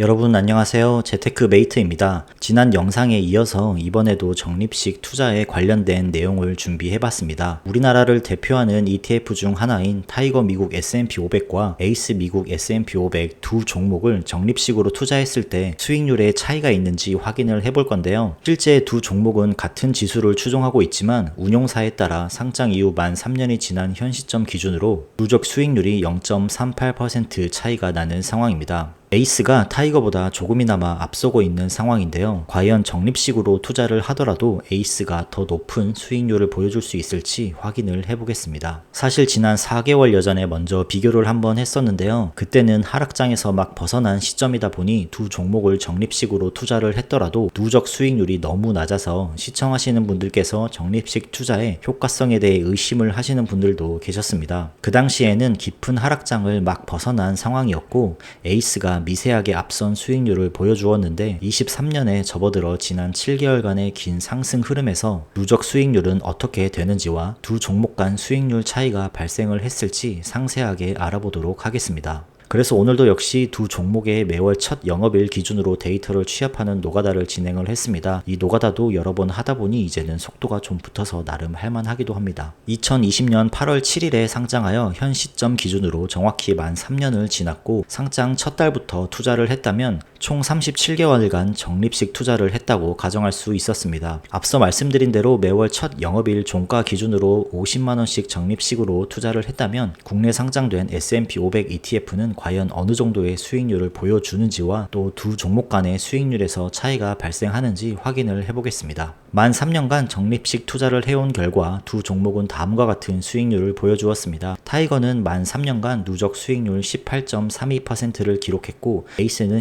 여러분 안녕하세요. 재테크 메이트입니다. 지난 영상에 이어서 이번에도 적립식 투자에 관련된 내용을 준비해봤습니다. 우리나라를 대표하는 ETF 중 하나인 타이거 미국 S&P 500과 에이스 미국 S&P 500 두 종목을 적립식으로 투자했을 때 수익률에 차이가 있는지 확인을 해볼 건데요. 실제 두 종목은 같은 지수를 추종하고 있지만 운용사에 따라 상장 이후 만 3년이 지난 현 시점 기준으로 누적 수익률이 0.38% 차이가 나는 상황입니다. 에이스가 타이거보다 조금이나마 앞서고 있는 상황인데요. 과연 적립식으로 투자를 하더라도 에이스가 더 높은 수익률을 보여줄 수 있을지 확인을 해보겠습니다. 사실 지난 4개월 여전에 먼저 비교를 한번 했었는데요. 그때는 하락장에서 막 벗어난 시점이다 보니 두 종목을 적립식으로 투자를 했더라도 누적 수익률이 너무 낮아서 시청하시는 분들께서 적립식 투자의 효과성에 대해 의심을 하시는 분들도 계셨습니다. 그 당시에는 깊은 하락장을 막 벗어난 상황이었고 에이스가 미세하게 앞선 수익률을 보여주었는데 23년에 접어들어 지난 7개월간의 긴 상승 흐름에서 누적 수익률은 어떻게 되는지와 두 종목 간 수익률 차이가 발생을 했을지 상세하게 알아보도록 하겠습니다. 그래서 오늘도 역시 두 종목의 매월 첫 영업일 기준으로 데이터를 취합하는 노가다를 진행을 했습니다. 이 노가다도 여러 번 하다 보니 이제는 속도가 좀 붙어서 나름 할만하기도 합니다. 2020년 8월 7일에 상장하여 현 시점 기준으로 정확히 만 3년을 지났고 상장 첫 달부터 투자를 했다면 총 37개월간 적립식 투자를 했다고 가정할 수 있었습니다. 앞서 말씀드린 대로 매월 첫 영업일 종가 기준으로 50만원씩 적립식으로 투자를 했다면 국내 상장된 S&P 500 ETF는 과연 어느 정도의 수익률을 보여주는지와 또 두 종목 간의 수익률에서 차이가 발생하는지 확인을 해보겠습니다. 만 3년간 적립식 투자를 해온 결과 두 종목은 다음과 같은 수익률을 보여주었습니다. 타이거는 만 3년간 누적 수익률 18.32%를 기록했고 에이스는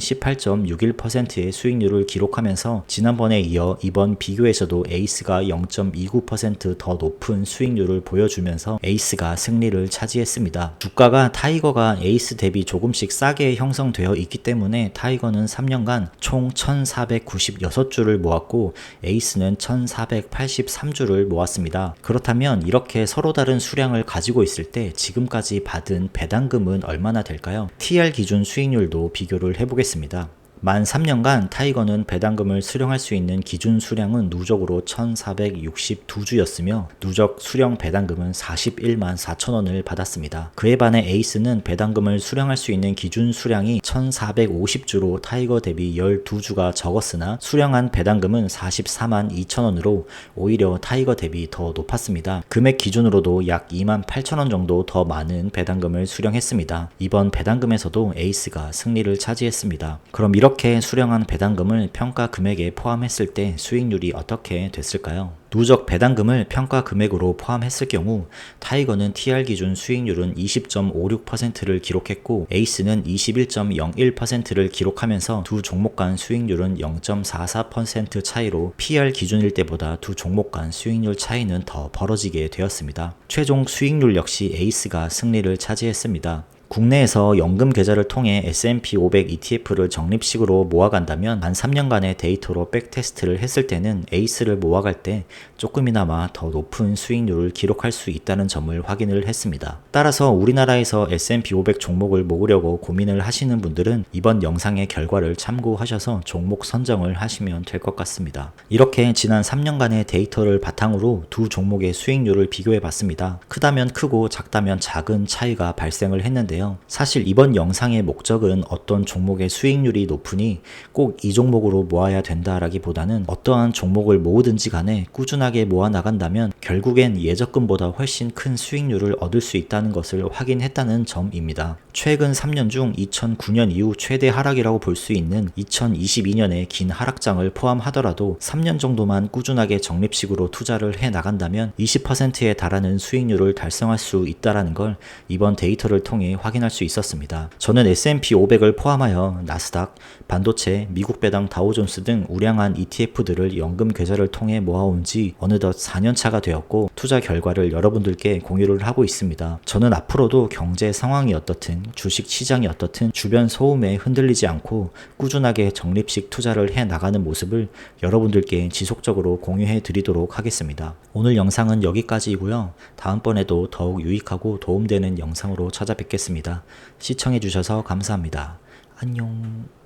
18.61%의 수익률을 기록하면서 지난번에 이어 이번 비교에서도 에이스가 0.29%더 높은 수익률을 보여주면서 에이스가 승리를 차지했습니다. 주가가 타이거가 에이스 대비 조금씩 싸게 형성되어 있기 때문에 타이거는 3년간 총 1496주를 모았고 에이스는 1483주를 모았습니다. 그렇다면 이렇게 서로 다른 수량을 가지고 있을 때 지금까지 받은 배당금은 얼마나 될까요? TR 기준 수익률도 비교를 해보겠습니다. 만 3년간 타이거는 배당금을 수령할 수 있는 기준 수량은 누적으로 1462주였으며 누적 수령 배당금은 41만 4천원을 받았습니다. 그에 반해 에이스는 배당금을 수령할 수 있는 기준 수량이 1450주로 타이거 대비 12주가 적었으나 수령한 배당금은 44만 2천원으로 오히려 타이거 대비 더 높았습니다. 금액 기준으로도 약 2만 8천원 정도 더 많은 배당금을 수령했습니다. 이번 배당금에서도 에이스가 승리를 차지했습니다. 그럼 이렇게 이렇게 수령한 배당금을 평가 금액에 포함했을 때 수익률이 어떻게 됐을까요? 누적 배당금을 평가 금액으로 포함했을 경우 타이거는 TR 기준 수익률은 20.56%를 기록했고 에이스는 21.01%를 기록하면서 두 종목 간 수익률은 0.44% 차이로 PR 기준일 때보다 두 종목 간 수익률 차이는 더 벌어지게 되었습니다. 최종 수익률 역시 에이스가 승리를 차지했습니다. 국내에서 연금 계좌를 통해 S&P 500 ETF를 적립식으로 모아간다면 만 3년간의 데이터로 백테스트를 했을 때는 에이스를 모아갈 때 조금이나마 더 높은 수익률을 기록할 수 있다는 점을 확인을 했습니다. 따라서 우리나라에서 S&P 500 종목을 모으려고 고민을 하시는 분들은 이번 영상의 결과를 참고하셔서 종목 선정을 하시면 될 것 같습니다. 이렇게 지난 3년간의 데이터를 바탕으로 두 종목의 수익률을 비교해 봤습니다. 크다면 크고 작다면 작은 차이가 발생을 했는데 있는데요. 사실 이번 영상의 목적은 어떤 종목의 수익률이 높으니 꼭 이 종목으로 모아야 된다라기보다는 어떠한 종목을 모으든지 간에 꾸준하게 모아 나간다면 결국엔 예적금보다 훨씬 큰 수익률을 얻을 수 있다는 것을 확인했다는 점입니다. 최근 3년 중 2009년 이후 최대 하락이라고 볼 수 있는 2022년의 긴 하락장을 포함하더라도 3년 정도만 꾸준하게 적립식으로 투자를 해 나간다면 20%에 달하는 수익률을 달성할 수 있다라는 걸 이번 데이터를 통해 확인 할 수 있었습니다. 저는 S&P 500을 포함하여 나스닥, 반도체, 미국 배당 다우존스 등 우량한 ETF들을 연금 계좌를 통해 모아온 지 어느덧 4년차가 되었고 투자 결과를 여러분들께 공유를 하고 있습니다. 저는 앞으로도 경제 상황이 어떻든 주식 시장이 어떻든 주변 소음에 흔들리지 않고 꾸준하게 적립식 투자를 해 나가는 모습을 여러분들께 지속적으로 공유해 드리도록 하겠습니다. 오늘 영상은 여기까지이고요. 다음번에도 더욱 유익하고 도움되는 영상으로 찾아뵙겠 습니다. 시청해 주셔서 감사합니다. 안녕.